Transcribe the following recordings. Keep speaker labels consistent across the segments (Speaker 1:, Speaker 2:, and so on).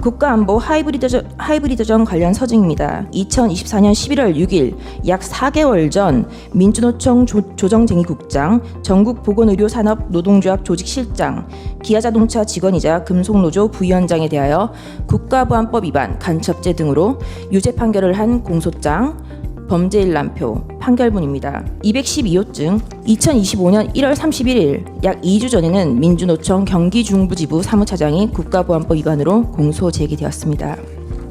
Speaker 1: 국가안보 하이브리드전, 하이브리드전 관련 서증입니다. 2024년 11월 6일 약 4개월 전 민주노총 조, 조정쟁이 국장, 전국보건의료산업 노동조합 조직실장, 기아자동차 직원이자 금속노조 부위원장에 대하여 국가보안법 위반, 간첩죄 등으로 유죄 판결을 한 공소장, 범죄일람표 판결문입니다. 212호증 2025년 1월 31일 약 2주 전에는 민주노총 경기중부지부 사무차장이 국가보안법 위반으로 공소 제기되었습니다.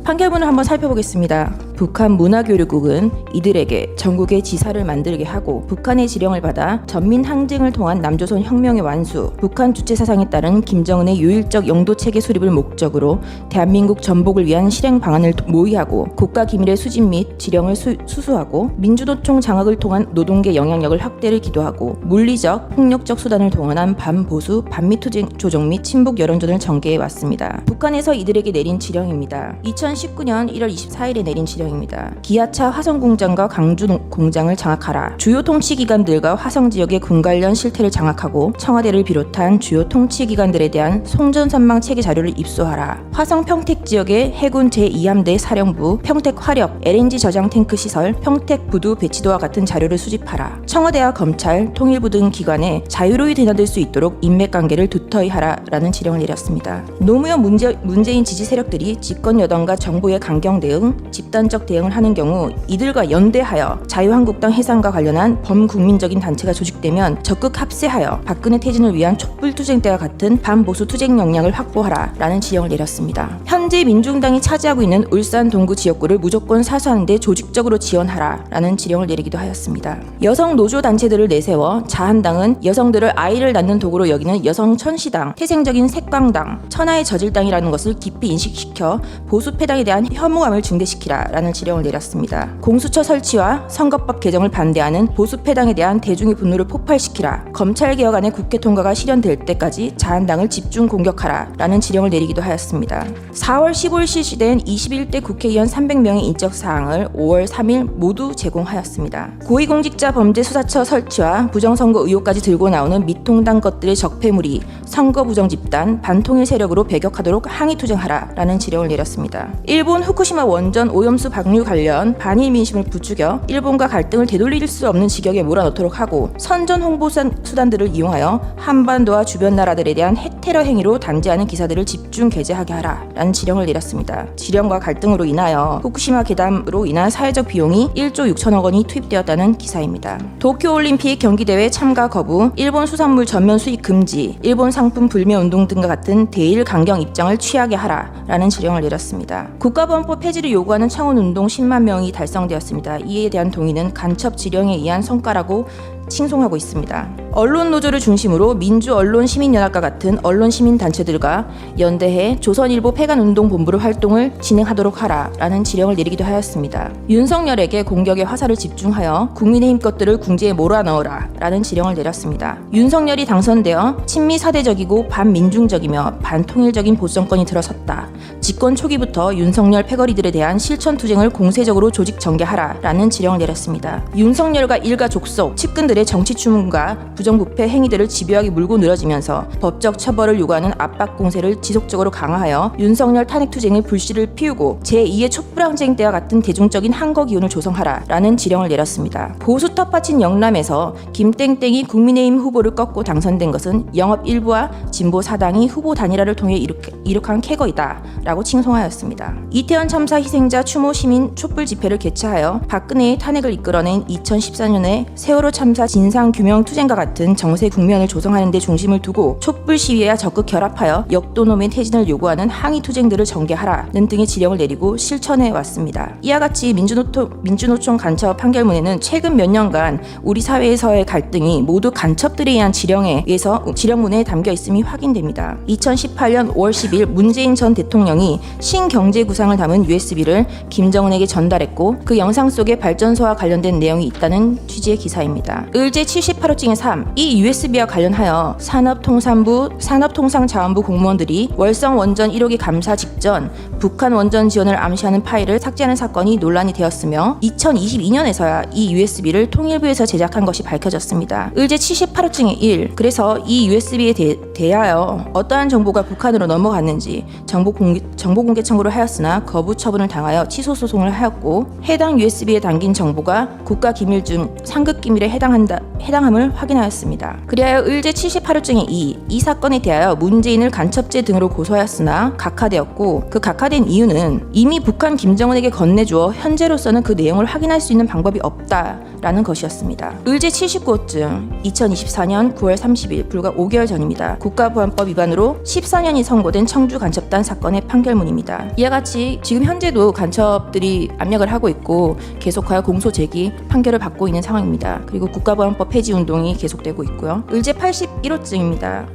Speaker 1: 판결문을 한번 살펴보겠습니다. 북한 문화교류국은 이들에게 전국의 지사를 만들게 하고 북한의 지령을 받아 전민 항쟁을 통한 남조선 혁명의 완수, 북한 주체 사상에 따른 김정은의 유일적 영도 체계 수립을 목적으로 대한민국 전복을 위한 실행 방안을 모의하고 국가 기밀의 수집 및 지령을 수, 수수하고 민주노총 장악을 통한 노동계 영향력을 확대를 기도하고 물리적, 폭력적 수단을 동원한 반보수, 반미 투쟁 조정 및 친북 여론전을 전개해 왔습니다. 북한에서 이들에게 내린 지령입니다. 2019년 1월 24일에 내린 지령 입니다. 기아차 화성 공장과 강주 농- 공장을 장악하라. 주요 통치 기관들과 화성 지역의 군 관련 실태를 장악하고 청와대를 비롯한 주요 통치 기관들에 대한 송전선망 체계 자료를 입수하라. 화성 평택 지역의 해군 제2함대 사령부, 평택 화력, LNG 저장 탱크 시설, 평택 부두 배치도와 같은 자료를 수집하라. 청와대와 검찰, 통일부 등 기관에 자유로이 드나들 수 있도록 인맥 관계를 두터이 하라라는 지령을 내렸습니다. 노무현 문재, 문재인 지지 세력들이 집권 여당과 정부의 강경 대응, 집단적 대응을 하는 경우 이들과 연대하여 자유한국당 해산과 관련한 범국민적인 단체가 조직되면 적극 합세하여 박근혜 퇴진을 위한 촛불 투쟁 때와 같은 반보수 투쟁 역량을 확보하라 라는 지령을 내렸습니다. 현재 민중당이 차지하고 있는 울산 동구 지역구를 무조건 사수하는 데 조직적으로 지원하라 라는 지령을 내리기도 하였습니다. 여성 노조 단체들을 내세워 자한당은 여성들을 아이를 낳는 도구로 여기는 여성 천시당, 태생적인 색광당, 천하의 저질당이라는 것을 깊이 인식시켜 보수 패당에 대한 혐오감을 증대시키라 라는 지령을 내렸습니다. 공수처 설치와 선거법 개정을 반대하는 보수 패당에 대한 대중의 분노를 폭발시키라. 검찰 개혁안의 국회 통과가 실현될 때까지 자한당을 집중 공격하라 라는 지령을 내리기도 하였습니다. 4월 15일 실시된 21대 국회의원 300명의 인적 사항을 5월 3일 모두 제공하였습니다. 고위공직자 범죄 수사처 설치와 부정선거 의혹까지 들고 나오는 미통당 것들의 적폐물이 선거 부정 집단 반통일 세력으로 배격하도록 항의 투쟁하라라는 지령을 내렸습니다. 일본 후쿠시마 원전 오염수 방류 관련 반일 민심을 부추겨 일본과 갈등을 되돌릴 수 없는 지경에 몰아넣도록 하고 선전 홍보 수단- 수단들을 이용하여 한반도와 주변 나라들에 대한 핵테러 행위로 단죄하는 기사들을 집중 게재하게 하라 라는 지령을 내렸습니다. 지령과 갈등으로 인하여 후쿠시마 괴담으로 인한 사회적 비용이 1조 6천억 원이 투입되었다는 기사입니다. 도쿄올림픽 경기대회 참가 거부, 일본 수산물 전면 수입 금지, 일본 상품 불매 운동 등과 같은 대일 강경 입장을 취하게 하라 라는 지령을 내렸습니다. 국가보안법 폐지를 요구하는 청원 운동 10만 명이 달성되었습니다. 이에 대한 동의는 간첩 지령에 의한 성과라고 칭송하고 있습니다. 언론 노조를 중심으로 민주 언론 시민연합과 같은 언론 시민 단체들과 연대해 조선일보 폐간 운동 본부를 활동을 진행하도록 하라라는 지령을 내리기도 하였습니다. 윤석열에게 공격의 화살을 집중하여 국민의힘 것들을 궁지에 몰아넣어라라는 지령을 내렸습니다. 윤석열이 당선되어 친미 사대적이고 반민중적이며 반통일적인 보수정권이 들어섰다. 집권 초기부터 윤석열 패거리들에 대한 실천 투쟁을 공세적으로 조직 전개하라라는 지령을 내렸습니다. 윤석열과 일가 족속, 측근들의 정치 추문과 부정부패 행위들을 집요하게 물고 늘어지면서 법적 처벌을 요구하는 압박 공세를 지속적으로 강화하여 윤석열 탄핵 투쟁의 불씨를 피우고 제2의 촛불항쟁 때와 같은 대중적인 항거 기운을 조성하라라는 지령을 내렸습니다. 보수 텃밭인 영남에서 김땡땡이 국민의힘 후보를 꺾고 당선된 것은 영업 일부와 진보 사당이 후보 단일화를 통해 이룩, 이룩한 캐거이다라고 칭송하였습니다. 이태원 참사 희생자 추모 시민 촛불 집회를 개최하여 박근혜의 탄핵을 이끌어낸 2014년에 세월호 참사 진상 규명 투쟁과 같은 정세 국면을 조성하는 데 중심을 두고 촛불 시위와 적극 결합하여 역도놈의 퇴진을 요구하는 항의 투쟁들을 전개하라는 등의 지령을 내리고 실천해 왔습니다. 이와 같이 민주노총, 민주노총 간첩 판결문에는 최근 몇 년간 우리 사회에서의 갈등이 모두 간첩들에 의한 지령에 의해서 지령문에 담겨 있음이 확인됩니다. 2018년 5월 10일 문재인 전 대통령이 신경제 구상을 담은 USB를 김정은에게 전달했고 그 영상 속에 발전소와 관련된 내용이 있다는 취지의 기사입니다. 을제 78호 증의 3. 이 USB와 관련하여 산업통상부, 산업통상자원부 공무원들이 월성 원전 1호기 감사 직전 북한 원전 지원을 암시하는 파일을 삭제하는 사건이 논란이 되었으며 2022년에서야 이 USB를 통일부에서 제작한 것이 밝혀졌습니다. 을제 78호 증의 1. 그래서 이 USB에 대, 대하여 어떠한 정보가 북한으로 넘어갔는지 정보 공개, 정보 공개 청구를 하였으나 거부 처분을 당하여 취소 소송을 하였고 해당 USB에 담긴 정보가 국가 기밀 중 상급 기밀에 해당 한다 해당함을 확인하였습니다. 그리하여 을제 78호증의 2. 이 사건에 대하여 문재인을 간첩죄 등으로 고소하였으나 각하되었고 그 각하된 이유는 이미 북한 김정은에게 건네주어 현재로서는 그 내용을 확인할 수 있는 방법이 없다 라는 것이었습니다. 을제 79호증 2024년 9월 30일 불과 5개월 전입니다. 국가보안법 위반으로 14년이 선고된 청주 간첩단 사건의 판결문입니다. 이와 같이 지금 현재도 간첩들이 압력을 하고 있고 계속하여 공소 제기 판결을 받고 있는 상황입니다. 그리고 국가보안법 폐지 운동이 계속되고 있고요. 을제 81호증입니다.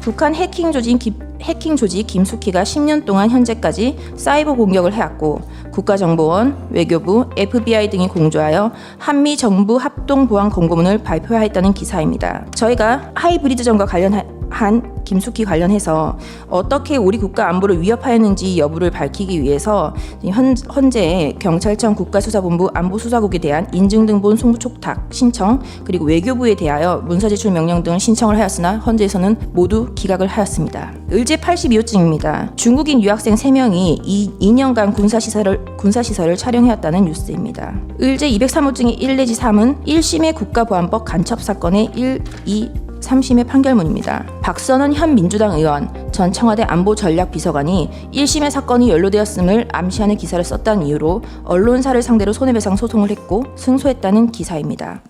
Speaker 1: 북한 해킹 조직 김, 해킹 조직 김숙희가 10년 동안 현재까지 사이버 공격을 해왔고 국가정보원, 외교부, FBI 등이 공조하여 한미 정부 합동 보안 공고문을 발표하였다는 기사입니다. 저희가 하이브리드전과 관련한 김숙희 관련해서 어떻게 우리 국가 안보를 위협하였는지 여부를 밝히기 위해서 현, 현재 경찰청 국가수사본부 안보수사국에 대한 인증 등본 송부 촉탁 신청 그리고 외교부에 대하여 문서 제출 명령 등을 신청을 하였으나 현재에서는 모두 기각을 하였습니다. 을제 82호증입니다. 중국인 유학생 3명이 2, 2년간 군사시설을, 군사시설을 촬영해왔다는 뉴스입니다. 을제 203호증의 1 내지 3은 1심의 국가보안법 간첩 사건의 1, 2, 3심의 판결문입니다. 박선원 현 민주당 의원, 전 청와대 안보전략비서관이 1심의 사건이 연루되었음을 암시하는 기사를 썼다는 이유로 언론사를 상대로 손해배상 소송을 했고 승소했다는 기사입니다.